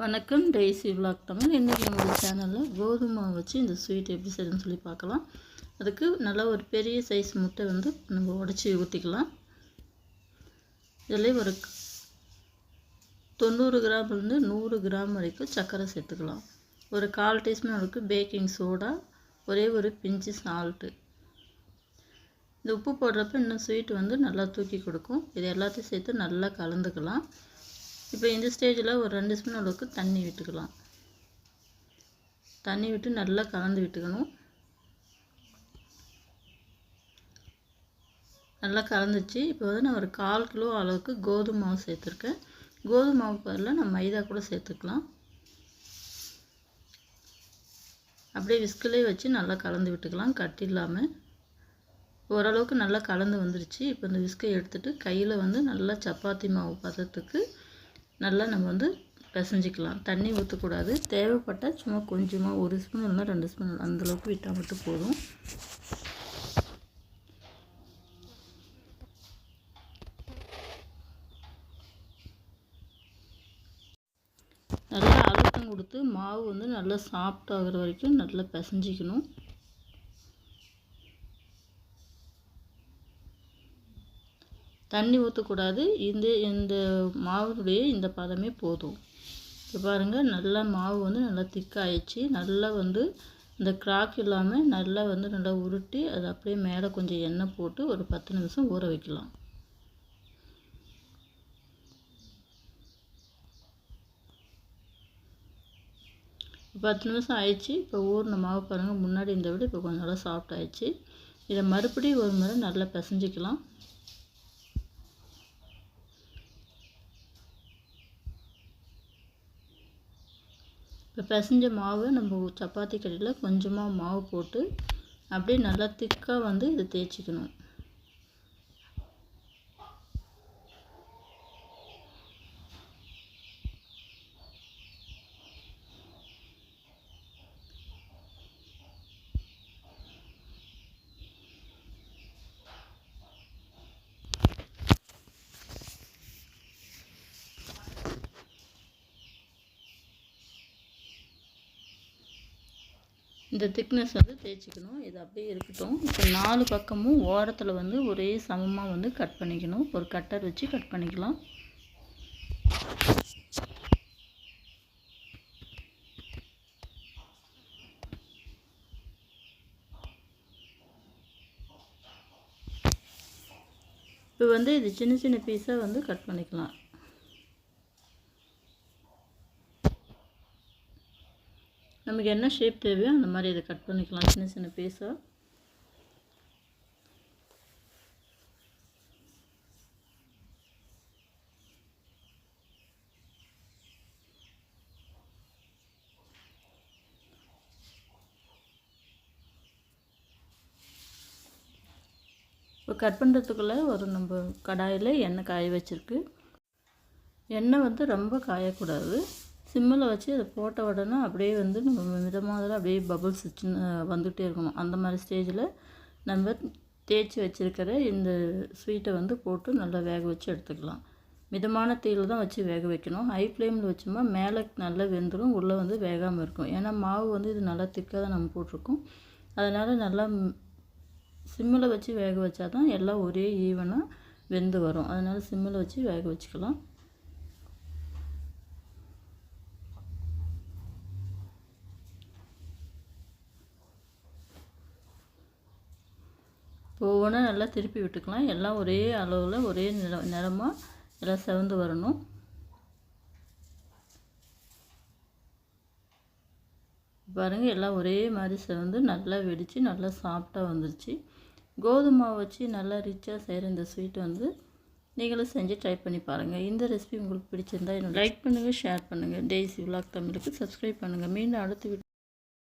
வணக்கம். Daisy vlog Tamil. இன்றைக்கி நம்மளுடைய சேனலில் கோதுமை வச்சு இந்த ஸ்வீட் எப்படி செய்யணும்னு சொல்லி பார்க்கலாம். அதுக்கு நல்லா ஒரு பெரிய சைஸ் முட்டை வந்து நம்ம உடச்சி ஊற்றிக்கலாம் இதில் ஒரு தொண்ணூறு கிராம்லேருந்து நூறு கிராம் வரைக்கும் சர்க்கரை சேர்த்துக்கலாம். ஒரு கால் டீஸ்பூன் அளவுக்கு பேக்கிங் சோடா ஒரே ஒரு பிஞ்சு சால்ட்டு இந்த உப்பு போடுறப்ப இன்னும் ஸ்வீட் வந்து நல்லா தூக்கி கொடுக்கும். இது எல்லாத்தையும் சேர்த்து நல்லா கலந்துக்கலாம். இப்போ இந்த ஸ்டேஜில் ஒரு ரெண்டு ஸ்பூன் அளவுக்கு தண்ணி விட்டுக்கலாம். தண்ணி விட்டு நல்லா கலந்து விட்டுக்கணும். நல்லா கலந்துச்சு. இப்போ வந்து நான் ஒரு கால் கிலோ அளவுக்கு கோதுமை மாவு சேர்த்துருக்கேன். கோதுமை மாவு பதில் நான் மைதா கூட சேர்த்துக்கலாம். அப்படியே விஸ்கிலே வச்சு நல்லா கலந்து விட்டுக்கலாம். கட்டி இல்லாமல் ஓரளவுக்கு நல்லா கலந்து வந்துருச்சு. இப்போ இந்த விஸ்கை எடுத்துகிட்டு கையில் வந்து நல்லா சப்பாத்தி மாவு பதத்துக்கு நல்லா நம்ம வந்து பிசைஞ்சிக்கலாம். தண்ணி ஊற்றக்கூடாது தேவைப்பட்டால் சும்மா கொஞ்சமாக ஒரு ஸ்பூன் இல்லைனா ரெண்டு ஸ்பூன். அந்தளவுக்கு விட்டால் மட்டும் போதும். நல்லா அழுத்தம் கொடுத்து மாவு வந்து நல்லா சாஃப்ட் ஆகிற வரைக்கும் நல்லா பிசைஞ்சிக்கணும். தண்ணி ஊற்றக்கூடாது இந்த இந்த மாவுடைய இந்த பதமே போதும். இப்போ பாருங்கள் நல்லா மாவு வந்து நல்லா திக்காயிடுச்சு. நல்லா வந்து இந்த கிராக் இல்லாமல் நல்லா வந்து நல்லா உருட்டி அது அப்படியே மேலே கொஞ்சம் எண்ணெய் போட்டு ஒரு பத்து நிமிஷம் ஊற வைக்கலாம். பத்து நிமிஷம் ஆயிடுச்சு. இப்போ ஊறின மாவு பாருங்கள் முன்னாடி இந்த விட இப்போ கொஞ்சம் நல்லா சாஃப்ட் ஆயிடுச்சு. இதை மறுபடியும் ஒரு முறை நல்லா பிசைஞ்சிக்கலாம். இப்போ பிசைஞ்ச மாவு நம்ம சப்பாத்தி கடையில் கொஞ்சமாக மாவு போட்டு அப்படியே நல்லா திக்காக வந்து இதை தேய்ச்சிக்கணும். இந்த திக்னஸ் வந்து தேய்ச்சிக்கணும். இது அப்படியே இருக்கட்டும். இப்போ நாலு பக்கமும் ஓரத்தில் வந்து ஒரே சமமாக வந்து கட் பண்ணிக்கணும். ஒரு கட்டர் வச்சு கட் பண்ணிக்கலாம். இப்போ வந்து இது சின்ன சின்ன பீஸாக வந்து கட் பண்ணிக்கலாம். நமக்கு என்ன ஷேப் தேவையோ அந்த மாதிரி இதை கட் பண்ணிக்கலாம். சின்ன சின்ன பீஸாக இப்போ கட் பண்ணுறதுக்குள்ளே ஒரு நம்ம கடாயில் எண்ணெய் காய வச்சுருக்கு. எண்ணெய் வந்து ரொம்ப காயக்கூடாது. சிம்மில் வச்சு அதை போட்ட உடனே அப்படியே வந்து நம்ம மிதமாக அப்படியே பபுள்ஸ் வந்துகிட்டே இருக்கணும். அந்த மாதிரி ஸ்டேஜில் நம்ம தேய்ச்சி வச்சுருக்கிற இந்த ஸ்வீட்டை வந்து போட்டு நல்லா வேக வச்சு எடுத்துக்கலாம். மிதமான தீயில் தான் வச்சு வேக வைக்கணும். ஹை ஃப்ளேமில் வச்சோம்னா மேலே நல்லா வெந்துடும் உள்ளே வந்து வேகாமல் இருக்கும். ஏன்னா மாவு வந்து இது நல்லா திக்காக தான் நம்ம போட்டிருக்கோம். அதனால் நல்லா சிம்மில் வச்சு வேக வச்சா தான் எல்லாம் ஒரே ஈவனாக வெந்து வரும். அதனால் சிம்மில் வச்சு வேக வச்சுக்கலாம். ஒவ்வொன்றா நல்லா திருப்பி விட்டுக்கலாம். எல்லாம் ஒரே அளவில் ஒரே நிற நிறமாக எல்லாம் செவந்து வரணும். பாருங்கள் எல்லாம் ஒரே மாதிரி செவந்து நல்லா வெடித்து நல்லா சாஃப்டாக வந்துருச்சு. கோதுமை வச்சு நல்லா ரிச்சாக செய்கிற இந்த ஸ்வீட் வந்து நீங்களும் செஞ்சு ட்ரை பண்ணி பாருங்கள் இந்த ரெசிபி உங்களுக்கு பிடிச்சிருந்தா லைக் பண்ணுங்கள் ஷேர் பண்ணுங்கள் டெய்ஸி விளாக் தமிழுக்கு சப்ஸ்கிரைப் பண்ணுங்கள் மீண்டும் அடுத்து